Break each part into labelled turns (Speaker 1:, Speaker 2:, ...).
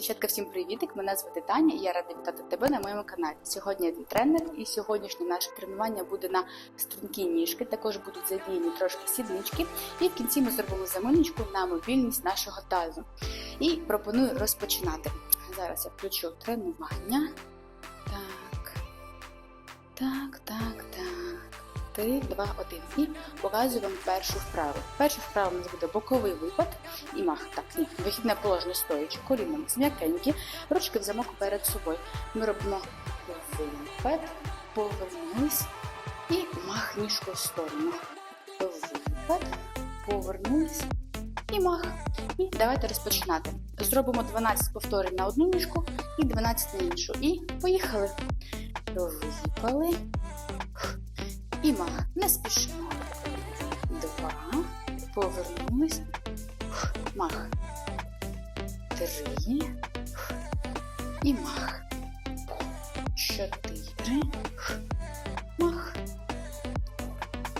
Speaker 1: Дівчатка, всім привітик! Мене звати Таня і я рада вітати тебе на моєму каналі. Сьогодні я твій тренер, і сьогоднішнє наше тренування буде на стрункі ніжки. Також будуть задіяні трошки сіднички. І в кінці ми зробимо заминочку на мобільність нашого тазу. І пропоную розпочинати. Зараз я включу тренування. Так. Так, так, так. 3, 2, 1. І показую вам першу вправу. Перша вправа у нас буде боковий випад і мах. Так, ні, вихідне положення стоячи, коліна м'якенькі, ручки в замок перед собою. Ми робимо випад, повернулись і мах ніжкою в сторону. Випад, повернулись і мах. І давайте розпочинати. Зробимо 12 повторень на одну ніжку і 12 на іншу. І поїхали. Випали. І мах. Не спішимо. Два. Повернулись. Мах. Три. І мах. Чотири. Мах.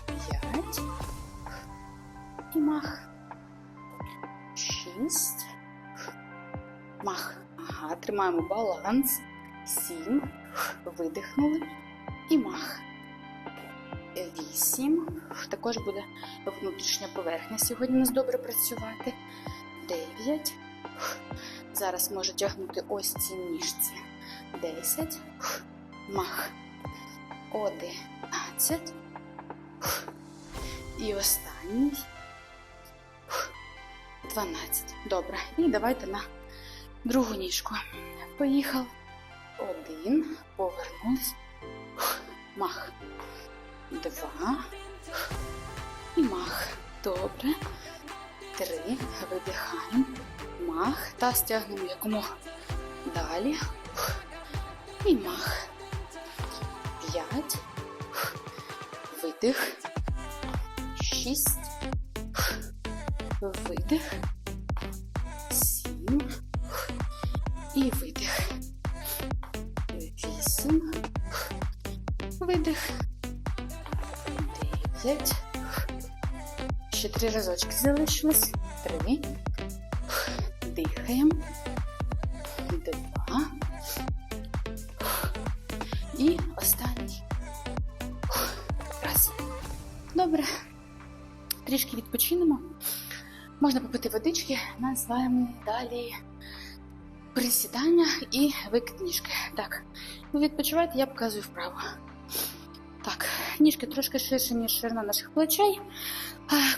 Speaker 1: П'ять. І мах. Шість. Мах. Ага, тримаємо баланс. Сім. Видихнули. І мах. Вісім. Також буде внутрішня поверхня сьогодні у нас добре працювати. Дев'ять. Зараз можу тягнути ось ці ніжці. Десять. Мах. Одинадцять. І останній. Дванадцять. Добре. І давайте на другу ніжку. Поїхав. Один. Повернулись. Мах. Два. І мах. Добре. Три. Видихаємо. Мах. Та стягнемо якомога далі. І мах. П'ять. Видих. Шість. Видих. Разочки залишилось. Три. Дихаємо. Два. І останній. Раз. Добре. Трішки відпочинемо. Можна попити водички. Називаємо далі присідання і викид ніжки. Так, ви відпочиваєте, я показую вправо. Ніжки трошки ширше, ніж ширина наших плечей.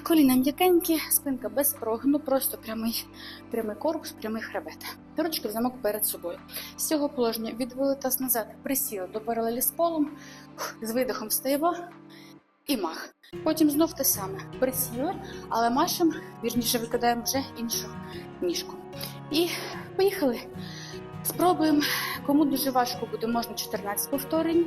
Speaker 1: Коліна м'якенькі, спинка без прогину, просто прямий, прямий корпус, прямий хребет. Ручки в замок перед собою. З цього положення відвели таз назад, присіли до паралелі з полом, з видихом встаємо і мах. Потім знов те саме. Присіли, але машем, вірніше викидаємо вже іншу ніжку. І поїхали. Спробуємо. Кому дуже важко буде, можна 14 повторень,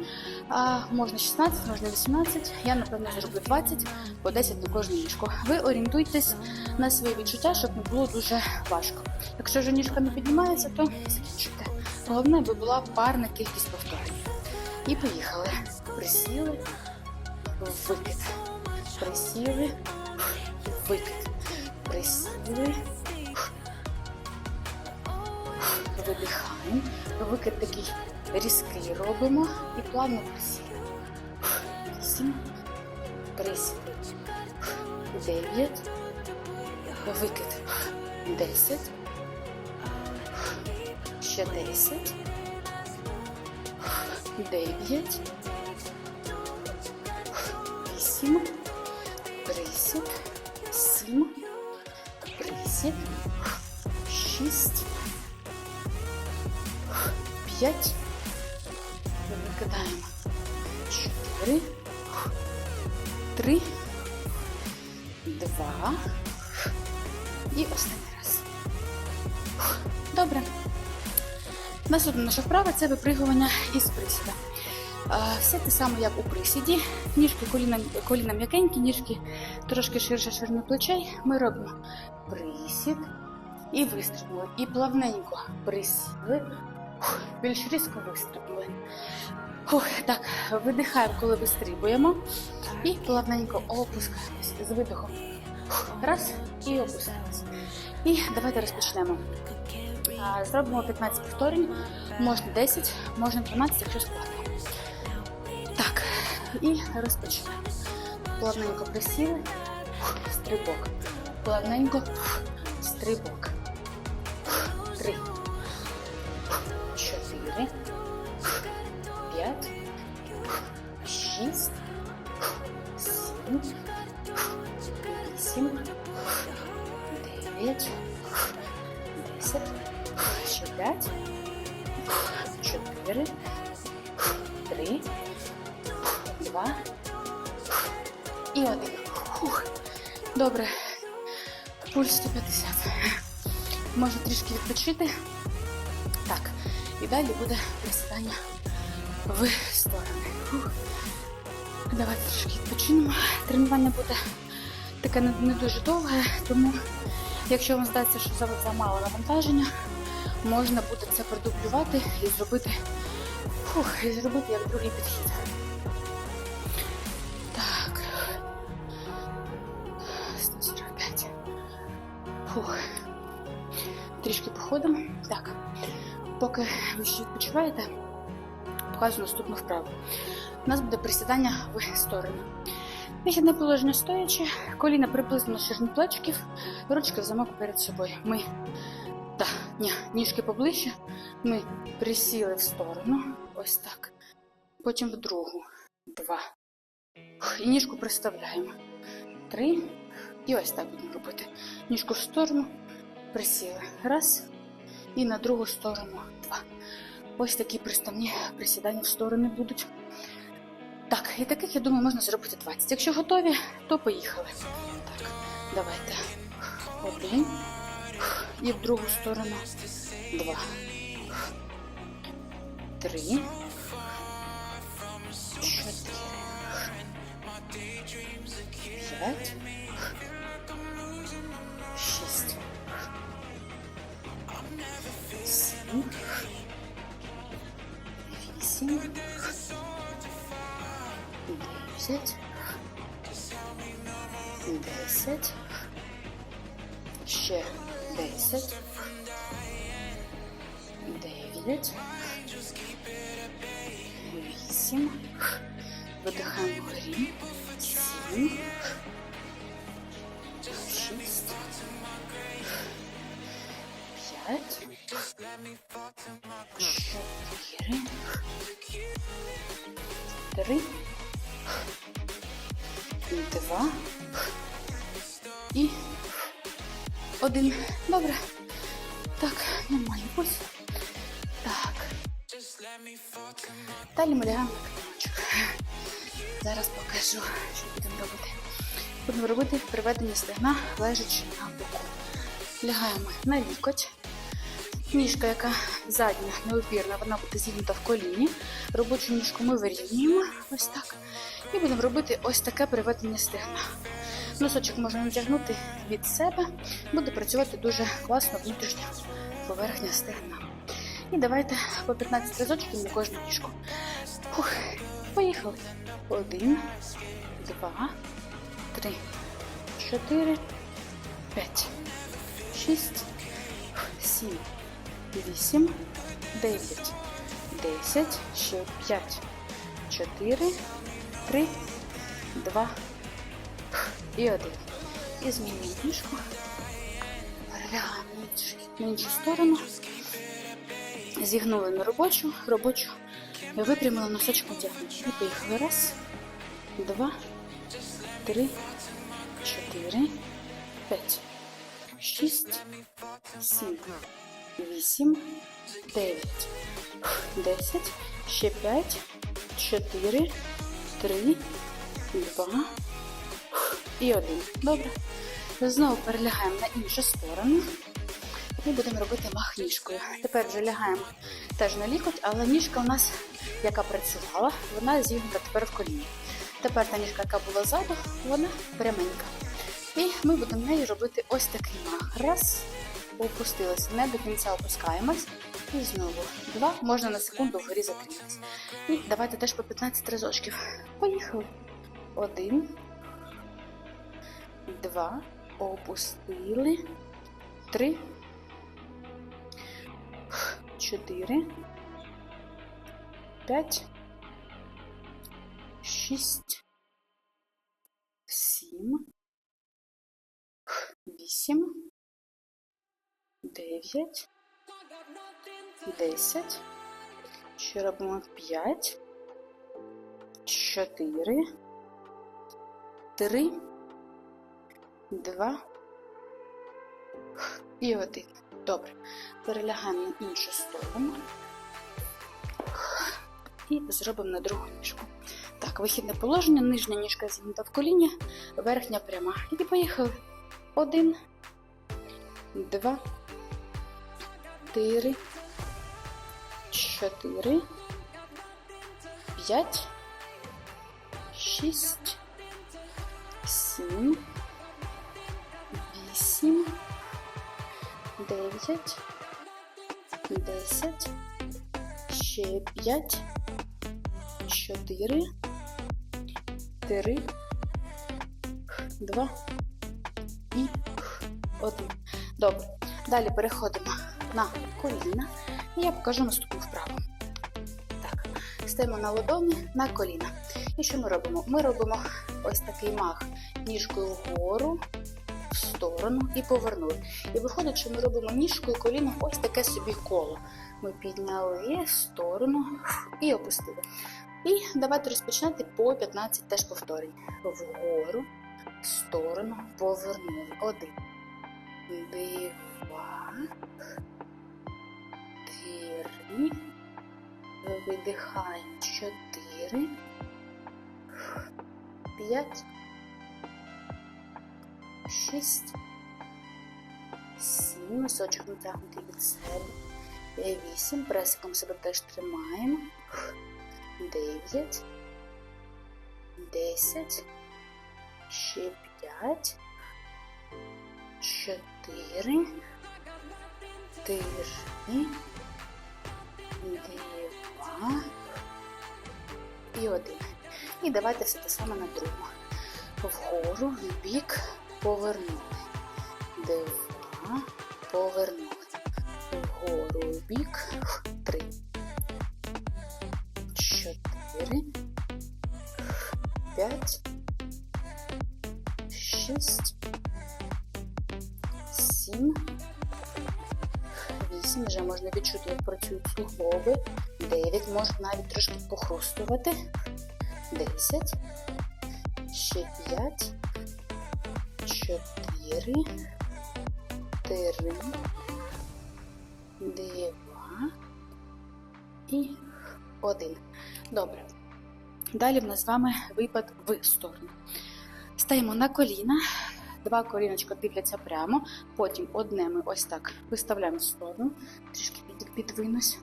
Speaker 1: а можна 16, можна 18. Я, напевно, зроблю 20 по 10 на кожну ніжку. Ви орієнтуйтесь на свої відчуття, щоб не було дуже важко. Якщо вже ніжка не піднімається, то закінчуйте. Головне, аби була парна кількість повторень. І поїхали. Присіли, викид. Присіли, викид. Присіли. Видихаємо. Викид такий різкий робимо і плавно присіли. Вісім. Присід. Дев'ять. Викид. Десять. Ще десять. Дев'ять. Вісім. П'ять. Викидаємо. Чотири. Три. Два. І останній раз. Добре. Наступна наша вправа це випригування із присіда. Все те саме, як у присіді. Ніжки коліна, коліна м'якенькі, ніжки трошки ширше ширини плечей. Ми робимо присід і вистрибнули. І плавненько присіли. Більш різко вистрибнули. Фух, так, видихаємо, коли вистрибуємо. І плавненько опускаємось з видихом. Раз і опускаємось. І давайте розпочнемо. Зробимо 15 повторень, можна 10, можна 12, якщо складно. Так, і розпочинаємо. Плавненько присіли, стрибок. Плавненько, стрибок. Десять, ще п'ять, чотири, три, два і один. Фух. Добре. Пульс 150. Можна трішки відпочити. Так. І далі буде присідання в сторони. Давайте трішки відпочинемо. Тренування буде таке не дуже довге, тому якщо вам здається, що за замало навантаження, можна буде це продублювати і зробити, фух, і зробити як другий підхід. Так. 145. Фух. Трішки походимо. Так. Поки ви ще відпочиваєте, показую наступну вправу. У нас буде присідання в сторону. Вихідне положення стоячи, коліна приблизно на плечиків, ручки в замок перед собою. Ми так, ні, ніжки поближче. Ми присіли в сторону. Ось так. Потім в другу. Два. І ніжку приставляємо. Три. І ось так будемо робити. Ніжку в сторону. Присіли. Раз. І на другу сторону. Два. Ось такі приставні присідання в сторони будуть. Так, і таких, я думаю, можна зробити 20. Якщо готові, то поїхали. Так, давайте. Один. І в другу сторону. Два. Три. Чотири. П'ять. Шість. Сім. Вісім. Дев'ять. Десять. Ще десять. Дев'ять. Вісім. Видихаємо вгорі. Сім. Шість. П'ять. Чотири. Три. Два. І один. Добре. Так, нормальний пульс. Так. Далі ми лягаємо на килимочок. Зараз покажу, що будемо робити. Будемо робити приведення стегна, лежачи на боку. Лягаємо на лікоть. Ніжка, яка задня, неопірна, вона буде зігнута в коліні. Робочу ніжку ми вирівнюємо ось так. І будемо робити ось таке приведення стегна. Носочок можна натягнути від себе, буде працювати дуже класно внутрішня поверхня стегна. І давайте по 15 разочків на кожну ніжку. Фух, поїхали. Один, два, три, чотири, п'ять, шість, сім, вісім, дев'ять, десять, ще п'ять, чотири, три, два і один. І змінюємо ніжку. Перелягаємо на іншу сторону. Зігнули на робочу, робочу. Випрямили носочок натягнути. І поїхали. Раз, два, три, чотири, п'ять, шість, сім, вісім, дев'ять, десять, ще п'ять, чотири, три, два і один. Добре. Знову перелягаємо на іншу сторону. І будемо робити мах ніжкою. Тепер вже лягаємо теж на лікоть, але ніжка у нас, яка працювала, вона зігнута тепер в коліні. Тепер та ніжка, яка була ззаду, вона пряменька. І ми будемо нею робити ось такий мах. Раз, опустилися, не до кінця опускаємось. І знову два. Можна на секунду вгорі закритись. І давайте теж по 15 разочків. Поїхали. Один. Два. Опустили. Три. чотири, п'ять, шість, сім, вісім, дев'ять, десять. Ще робимо п'ять, чотири, три, два і один. Добре. Перелягаємо на іншу сторону і зробимо на другу ніжку. Так, вихідне положення, нижня ніжка зігнута в коліні, верхня пряма. І поїхали. Один, два, три, чотири, п'ять, шість, сім, вісім, дев'ять, десять, ще п'ять, чотири, три, два. І один. Добре. Далі переходимо на коліна. І я покажу наступну вправу. Так, стаємо на ладоні на коліна. І що ми робимо? Ми робимо ось такий мах ніжкою вгору, в сторону і повернули. І виходить, що ми робимо ніжкою коліном ось таке собі коло. Ми підняли сторону і опустили. І давайте розпочинати по 15 теж повторень. Вгору, в сторону, повернули. Один. Два. Три. Видихаємо. Чотири. П'ять. Шість. Сім. Носочок натягнутий від себе. Вісім. Пресиком себе теж тримаємо. Дев'ять. Десять. Ще п'ять. Чотири. Три. Два. І один. І давайте все те саме на другу. Вгору, в бік, повернули. Два, повернули. Вгору, в бік, три. Чотири. П'ять. Відчути, як працюють суглоби. Дев'ять. Можна навіть трошки похрустувати. Десять. Ще п'ять. Чотири. Три. Два. І один. Добре. Далі в нас з вами випад в сторону. Стаємо на коліна. Два коліночка дивляться прямо, потім одне ми ось так виставляємо в сторону, трішки підвинусь.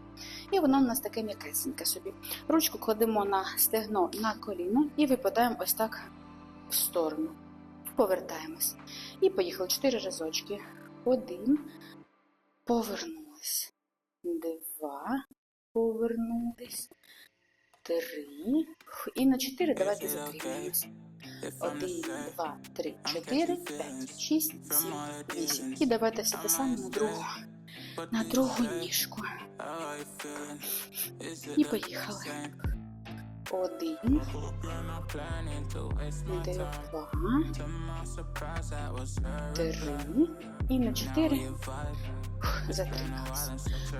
Speaker 1: І воно в нас таке м'якесеньке собі. Ручку кладемо на стегно на коліно і випадаємо ось так в сторону. Повертаємось. І поїхали чотири разочки. Один. Повернулись. Два. Повернулись. Три. І на чотири давайте затримаємось. Один, два, три, чотири, п'ять, шість, сім, вісім. І давайте все те саме на другу, на другу ніжку. І поїхали. Один, два, три. І на чотири затримались.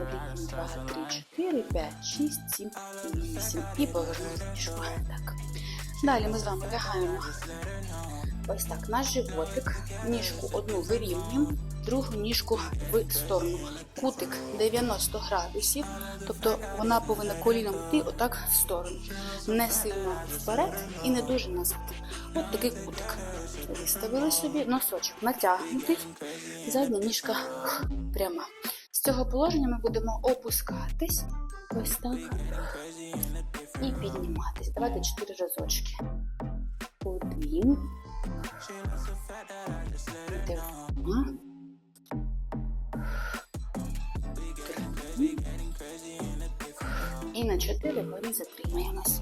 Speaker 1: Один, два, три, чотири, п'ять, шість, сім, вісім. І повернули ніжку. Так. Далі ми з вами лягаємо ось так на животик, ніжку одну вирівнюємо, другу ніжку в сторону. Кутик 90 градусів, тобто вона повинна коліном йти отак в сторону. Не сильно вперед і не дуже назад. От такий кутик. Виставили собі, носочок натягнутий, задня ніжка пряма. З цього положення ми будемо опускатись ось так і підніматись. Давайте чотири разочки. Один. 4 ми затримаємось.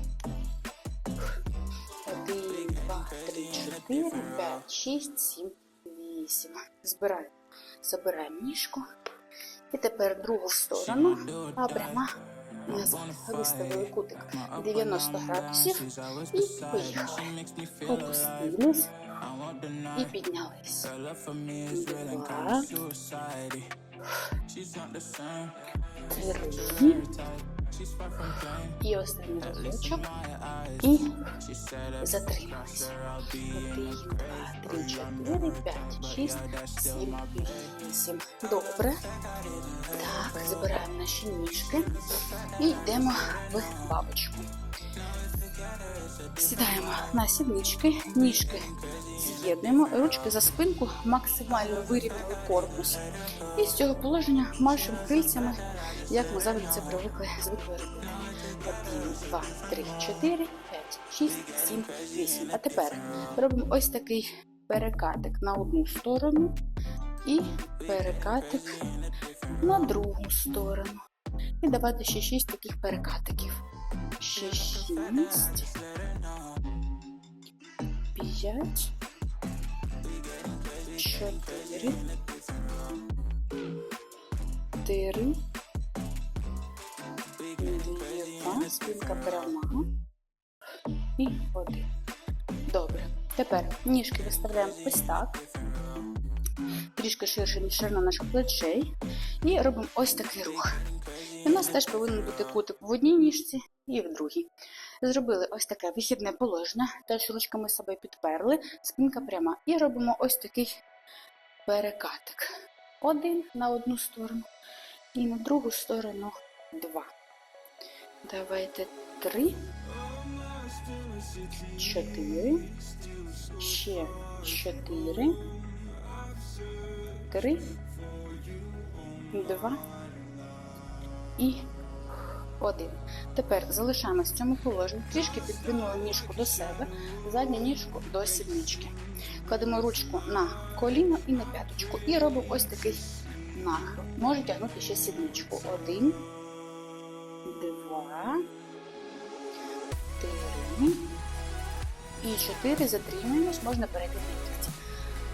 Speaker 1: 1, 2, 3, 4, 5, 6, 7, 8. Збираємо. Забираємо ніжку. І тепер другу сторону, а пряма назад. Виставили кутик 90 градусів і поїхали. Опустились і піднялись. Два. Три. І останній разочок. І затримались. Один, два, три, чотири, п'ять, шість, сім, вісім. Добре. Так, забираємо наші ніжки і йдемо в бабочку. Сідаємо на сіднички, ніжки з'єднуємо, ручки за спинку, максимально вирівняли корпус. І з цього положення машемо крильцями, як ми завжди це привикли звикли робити. Один, два, три, чотири, п'ять, шість, сім, вісім. А тепер робимо ось такий перекатик на одну сторону і перекатик на другу сторону. І давайте ще шість таких перекатиків. Ще шість. П'ять. Чотири. Три. Два. Спинка пряма. І один. Добре. Тепер ніжки виставляємо ось так. Трішки ширше, ніж ширина наших плечей. І робимо ось такий рух. І у нас теж повинен бути кутик в одній ніжці і в другій. Зробили ось таке вихідне положення, теж ручками себе підперли, спинка пряма. І робимо ось такий перекатик. Один на одну сторону і на другу сторону два. Давайте три, чотири, ще чотири, три, два і один. Тепер залишаємось в цьому положенні, трішки підвинули ніжку до себе, задню ніжку до сіднички. Кладемо ручку на коліно і на п'яточку. І робимо ось такий нахил. Можу тягнути ще сідничку. Один, два, три і чотири. Затримуємось, можна перейти на лікті.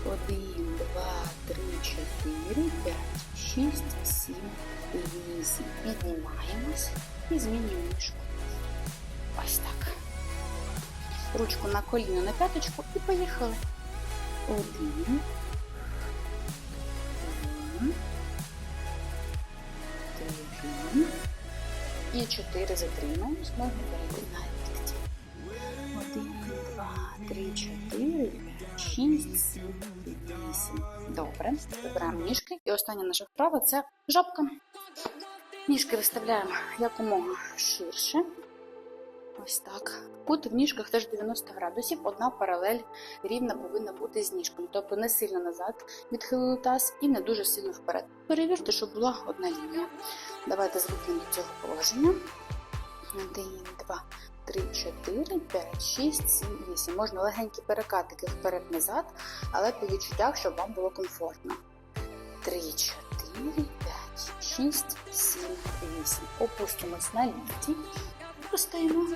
Speaker 1: Один, два, три, чотири, п'ять, шість, сім, вісім. Піднімаємось і змінюємо ніжку. Ось так. Ручку на коліно на п'яточку і поїхали. Один. Два. Три. І чотири затримаємось. Можна перейти на лікті. Один, два, три, чотири, шість, сім, вісім. Добре. Вибираємо ніжки. І остання наша вправа це жабка. Ніжки виставляємо якомога ширше. Ось так. Кут в ніжках теж 90 градусів, одна паралель рівна повинна бути з ніжками. Тобто не сильно назад відхилили таз і не дуже сильно вперед. Перевірте, щоб була одна лінія. Давайте звикнемо до цього положення. Один, два, три, чотири, п'ять, шість, сім, вісім. Можна легенькі перекатики вперед-назад, але по відчуттях, щоб вам було комфортно. Три, чотири, п'ять, шість, сім, вісім. Опустимось на лікті. Постаємо.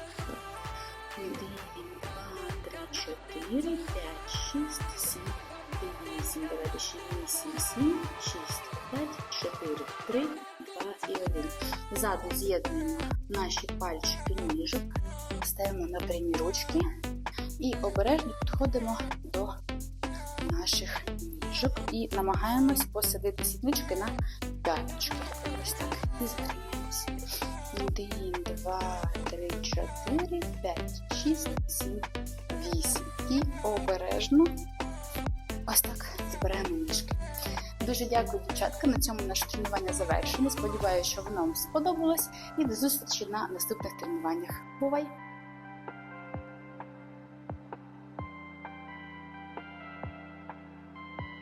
Speaker 1: Один, два, три, чотири, п'ять, шість, сім, вісім. Давайте ще вісім, сім, шість, п'ять, чотири, три, два і один. Ззаду з'єднуємо наші пальчики ніжок, ставимо на прямі ручки і обережно підходимо до наших ніжок і намагаємось посадити сіднички на п'яточки. Ось так. І затримаємося. Один, два, три, чотири, п'ять, шість, сім, вісім. І обережно ось так ніжки. Дуже дякую, дівчатка. На цьому наше тренування завершено. Сподіваюся, що воно вам сподобалось. І до зустрічі на наступних тренуваннях. Бувай!